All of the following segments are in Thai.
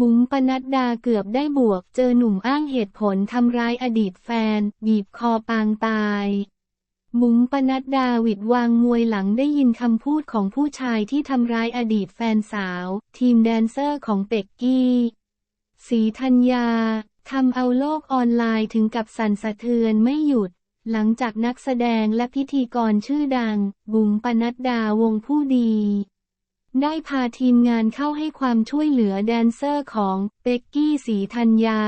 มุ้งปนัดดาเกือบได้บวก เจอหนุ่มอ้างเหตุผลทำร้ายอดีตแฟน บีบคอปางตายมุ้งปนัดดาวิดวางมวยหลังได้ยินคำพูดของผู้ชายที่ทำร้ายอดีตแฟนสาว ทีมแดนเซอร์ของเป็กกี้สีธัญญาทำเอาโลกออนไลน์ถึงกับสั่นสะเทือนไม่หยุด หลังจากนักแสดงและพิธีกรชื่อดัง บุ๋มปนัดดาวงผู้ดี ได้พาทีมงานเข้าให้ความช่วยเหลือแดนเซอร์ของเป็กกี้สีธัญญา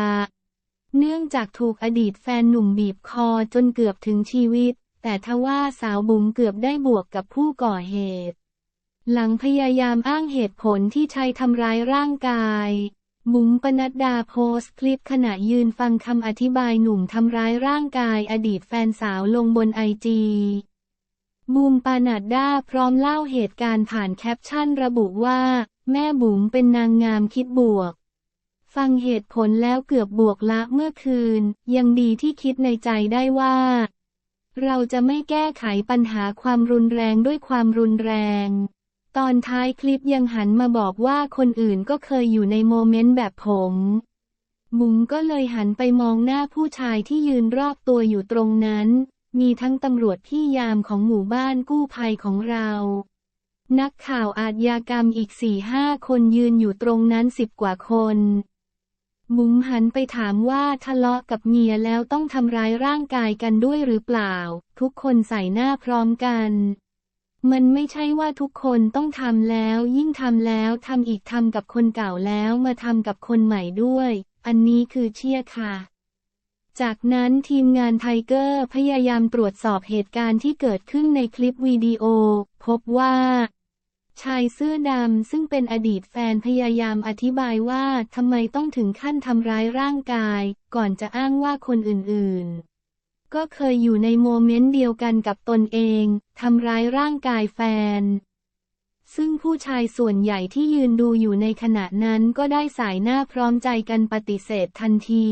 เนื่องจากถูกอดีตแฟนหนุ่มบีบคอจนเกือบถึงชีวิต แต่ทว่าสาวบุ๋มเกือบได้บวกกับผู้ก่อเหตุ หลังพยายามอ้างเหตุผลที่ใช้ทำร้ายร่างกายบุ๋มปนัดดาโพสต์คลิปขณะยืนฟังคำอธิบายหนุ่มทำร้ายร่างกายอดีตแฟนสาวลงบนไอจี บูมปานัดดาพร้อมเล่าเหตุการณ์ผ่านแคปชั่นระบุว่า แม่บุ๋มเป็นนางงามคิดบวก ฟังเหตุผลแล้วเกือบบวกละเมื่อคืน ยังดีที่คิดในใจได้ว่า เราจะไม่แก้ไขปัญหาความรุนแรงด้วยความรุนแรง ตอนท้ายคลิปยังหันมาบอกว่าคนอื่นก็เคยอยู่ในโมเมนต์แบบผมบุ๋มก็เลยหันไปมองหน้าผู้ชายที่ยืนรอบตัวอยู่ตรงนั้น มีทั้งตำรวจพี่ยามของหมู่บ้านกู้ภัยของเรา นักข่าวอาชญากรรมอีกสี่ห้าคนยืนอยู่ตรงนั้นสิบกว่าคนมุ้งหันไปถามว่าทะเลาะกับเมียแล้วต้องทำร้ายร่างกายกันด้วยหรือเปล่า ทุกคนใส่หน้าพร้อมกัน มันไม่ใช่ว่าทุกคนต้องทำแล้ว ยิ่งทำแล้วทำอีกทำกับคนเก่าแล้วมาทำกับคนใหม่ด้วย อันนี้คือเชี่ยค่ะ จากนั้นทีมงานไทเกอร์พยายามตรวจสอบเหตุการณ์ที่เกิดขึ้นในคลิปวิดีโอ พบว่า ชายเสื้อดำซึ่งเป็นอดีตแฟนพยายามอธิบายว่าทำไมต้องถึงขั้นทำร้ายร่างกาย ก่อนจะอ้างว่าคนอื่นๆ ก็เคยอยู่ในโมเมนต์เดียวกันกับตนเองทำร้ายร่างกายแฟน ซึ่งผู้ชายส่วนใหญ่ที่ยืนดูอยู่ในขณะนั้นก็ได้สายหน้าพร้อมใจกันปฏิเสธทันที